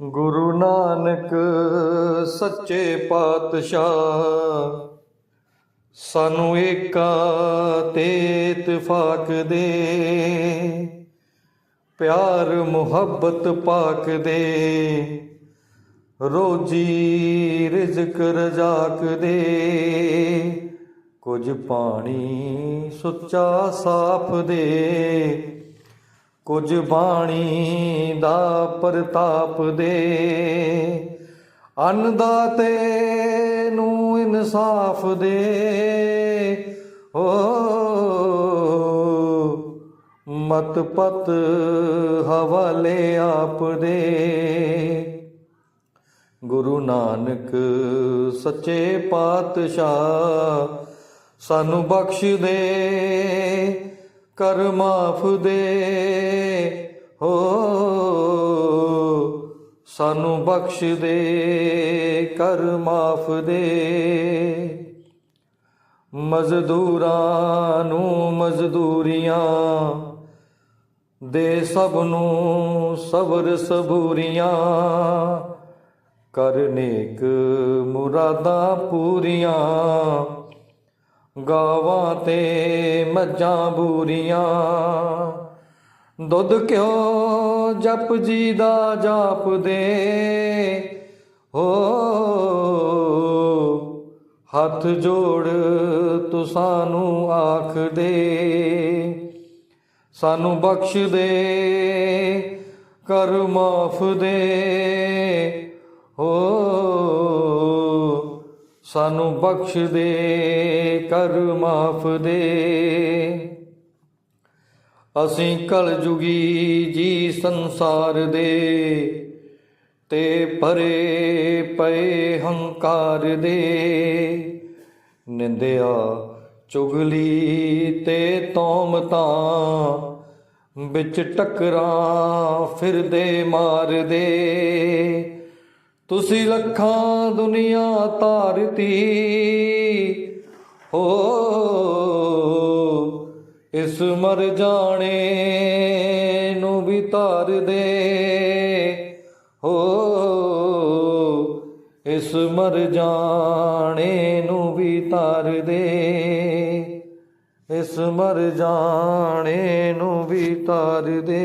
ਗੁਰੂ ਨਾਨਕ ਸੱਚੇ ਪਾਤਸ਼ਾਹ, ਸਾਨੂੰ ਏਕਾ ਤੇ ਇਤਫਾਕ ਦੇ, ਪਿਆਰ ਮੁਹੱਬਤ ਪਾਕ ਦੇ, ਰੋਜੀ ਰਿਜ਼ਕ ਰਜ਼ਾਕ ਦੇ, ਕੁਝ ਪਾਣੀ ਸੁੱਚਾ ਸਾਫ਼ ਦੇ ਕੁਝ ਬਾਣੀ ਦਾ ਪ੍ਰਤਾਪ ਦੇ। ਅੰਨਦਾਤੇ ਨੂੰ ਇਨਸਾਫ ਦੇ। ਓ ਮਤ ਪਤ ਹਵਾਲੇ ਆਪ ਦੇ। ਗੁਰੂ ਨਾਨਕ ਸੱਚੇ ਪਾਤਸ਼ਾਹ ਸਾਨੂੰ ਬਖਸ਼ ਦੇ। ਕਰ ਮਾਫ ਦੇ। ਹੋ, ਸਾਨੂੰ ਬਖਸ਼ ਦੇ, ਕਰ ਮਾਫ ਦੇ। ਮਜ਼ਦੂਰਾਂ ਨੂੰ ਮਜ਼ਦੂਰੀਆਂ ਦੇ ਸਭ ਨੂੰ ਸਬਰ ਸਬੂਰੀਆਂ। ਕਰ ਨੇਕ ਮੁਰਾਦਾਂ ਪੂਰੀਆਂ। ਗਾਵਾਂ ਤੇ ਮੱਝਾਂ ਬੂਰੀਆਂ। ਦੁੱਧ ਕਿਉ ਜਪ ਜੀ ਦਾ ਜਾਪ ਦੇ ਹੋ ਹੱਥ ਜੋੜ ਤੂੰ ਸਾਨੂੰ ਆਖ ਦੇ ਸਾਨੂੰ ਬਖਸ਼ ਦੇ ਕਰ ਮਾਫ ਦੇ ਹੋ ਸਾਨੂੰ ਬਖਸ਼ ਦੇ, ਕਰ ਮਾਫ ਦੇ। ਅਸੀਂ ਕਲ ਜੁਗੀ ਜੀ ਸੰਸਾਰ ਦੇ, ਤੇ ਪਰੇ ਪਏ ਹੰਕਾਰ ਦੇ। ਨਿੰਦਿਆ ਚੁਗਲੀ ਤੇ ਤੋਮਤਾਂ ਵਿੱਚ ਟਕਰਾਂ ਫਿਰਦੇ ਮਾਰਦੇ। ਤੁਸੀਂ ਲੱਖਾਂ ਦੁਨੀਆ ਧਾਰਤੀ। ਹੋ, ਇਸ ਮਰ ਜਾਣੇ ਨੂੰ ਵੀ ਧਾਰ ਦੇ। ਹੋ, ਇਸ ਮਰ ਜਾਣੇ ਨੂੰ ਵੀ ਧਾਰ ਦੇ। ਇਸ ਮਰ ਜਾਣੇ ਨੂੰ ਵੀ ਧਾਰ ਦੇ।